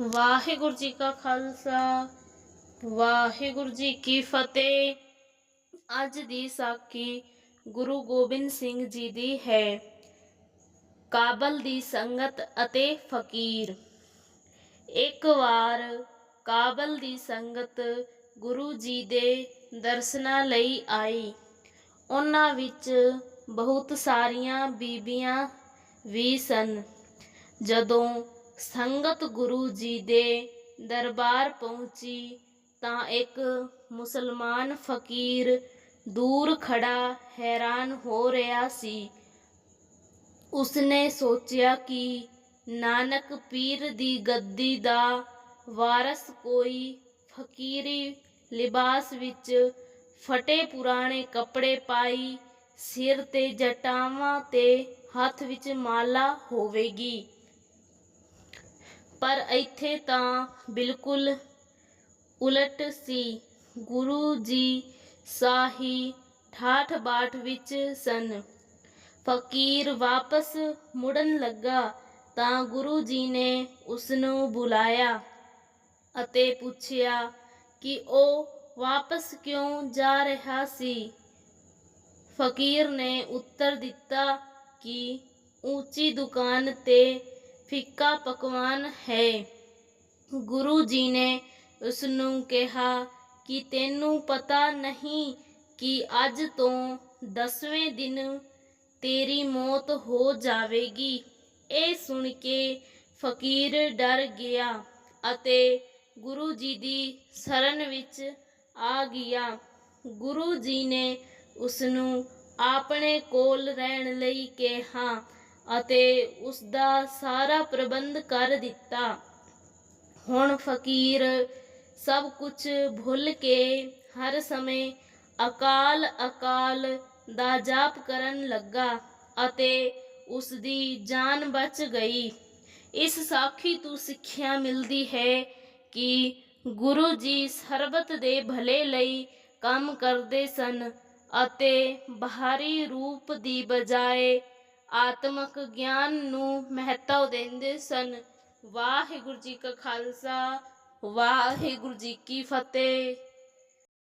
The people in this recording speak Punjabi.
ਵਾਹਿਗੁਰੂ ਜੀ ਕਾ ਖਾਲਸਾ, ਵਾਹਿਗੁਰੂ ਜੀ ਕੀ ਫਤਿਹ। ਅੱਜ ਦੀ ਸਾਖੀ ਗੁਰੂ ਗੋਬਿੰਦ ਸਿੰਘ ਜੀ ਦੀ ਹੈ। ਕਾਬਲ ਦੀ ਸੰਗਤ ਅਤੇ ਫਕੀਰ। ਇੱਕ ਵਾਰ ਕਾਬਲ ਦੀ ਸੰਗਤ ਗੁਰੂ ਜੀ ਦੇ ਦਰਸ਼ਨਾਂ ਲਈ ਆਈ। ਉਹਨਾਂ ਵਿੱਚ ਬਹੁਤ ਸਾਰੀਆਂ ਬੀਬੀਆਂ ਵੀ ਸਨ। ਜਦੋਂ ਸੰਗਤ ਗੁਰੂ ਜੀ ਦੇ ਦਰਬਾਰ ਪਹੁੰਚੀ, ਤਾਂ ਇੱਕ ਮੁਸਲਮਾਨ ਫਕੀਰ ਦੂਰ ਖੜਾ ਹੈਰਾਨ ਹੋ ਰਿਹਾ ਸੀ। ਉਸਨੇ ਸੋਚਿਆ ਕਿ ਨਾਨਕ ਪੀਰ ਦੀ ਗੱਦੀ ਦਾ ਵਾਰਸ ਕੋਈ ਫਕੀਰੀ ਲਿਬਾਸ ਵਿੱਚ ਫਟੇ ਪੁਰਾਣੇ ਕੱਪੜੇ ਪਾਈ, ਸਿਰ ਤੇ ਜਟਾਵਾਂ ਤੇ ਹੱਥ ਵਿੱਚ ਮਾਲਾ ਹੋਵੇਗੀ। ਪਰ ਇੱਥੇ ਤਾਂ ਬਿਲਕੁਲ ਉਲਟ ਸੀ। ਗੁਰੂ ਜੀ ਸਾਹੀ ਠਾਠ ਬਾਠ ਵਿੱਚ ਸਨ। ਫਕੀਰ ਵਾਪਸ ਮੁੜਨ ਲੱਗਾ ਤਾਂ ਗੁਰੂ ਜੀ ਨੇ ਉਸ ਨੂੰ ਬੁਲਾਇਆ ਅਤੇ ਪੁੱਛਿਆ ਕਿ ਉਹ ਵਾਪਸ ਕਿਉਂ ਜਾ ਰਿਹਾ ਸੀ? ਫਕੀਰ ਨੇ ਉੱਤਰ ਦਿੱਤਾ ਕਿ ਉੱਚੀ ਦੁਕਾਨ ਤੇ ਫਿੱਕਾ ਪਕਵਾਨ ਹੈ। ਗੁਰੂ ਜੀ ਨੇ ਉਸ ਨੂੰ ਕਿਹਾ ਕਿ ਤੈਨੂੰ ਪਤਾ ਨਹੀਂ ਕਿ ਅੱਜ ਤੋਂ 10ਵੇਂ ਦਿਨ ਤੇਰੀ ਮੌਤ ਹੋ ਜਾਵੇਗੀ। ਇਹ ਸੁਣ ਕੇ ਫਕੀਰ ਡਰ ਗਿਆ ਅਤੇ ਗੁਰੂ ਜੀ ਦੀ ਸ਼ਰਨ ਵਿੱਚ ਆ ਗਿਆ। ਗੁਰੂ ਜੀ ਨੇ ਉਸ ਨੂੰ ਆਪਣੇ ਕੋਲ ਰਹਿਣ ਲਈ ਕਿਹਾ। ਅਤੇ ਉਸ ਦਾ ਸਾਰਾ ਪ੍ਰਬੰਧ ਕਰ ਦਿੱਤਾ। ਹੁਣ ਫਕੀਰ ਸਭ ਕੁਝ ਭੁੱਲ ਕੇ ਹਰ ਸਮੇਂ ਅਕਾਲ ਅਕਾਲ ਦਾ ਜਾਪ ਕਰਨ ਲੱਗਾ ਅਤੇ ਉਸ ਦੀ ਜਾਨ ਬਚ ਗਈ। ਇਸ ਸਾਖੀ ਤੋਂ ਸਿੱਖਿਆ ਮਿਲਦੀ ਹੈ ਕਿ ਗੁਰੂ ਜੀ ਸਰਬਤ ਦੇ ਭਲੇ ਲਈ ਕੰਮ ਕਰਦੇ ਸਨ ਅਤੇ ਬਾਹਰੀ ਰੂਪ ਦੀ ਬਜਾਏ ਆਤਮਕ ਗਿਆਨ ਨੂੰ ਮਹੱਤਵ ਦਿੰਦੇ ਸਨ। ਵਾਹਿਗੁਰੂ ਜੀ ਕਾ ਖਾਲਸਾ ਵਾਹਿਗੁਰੂ ਜੀ ਕੀ ਫਤਿਹ।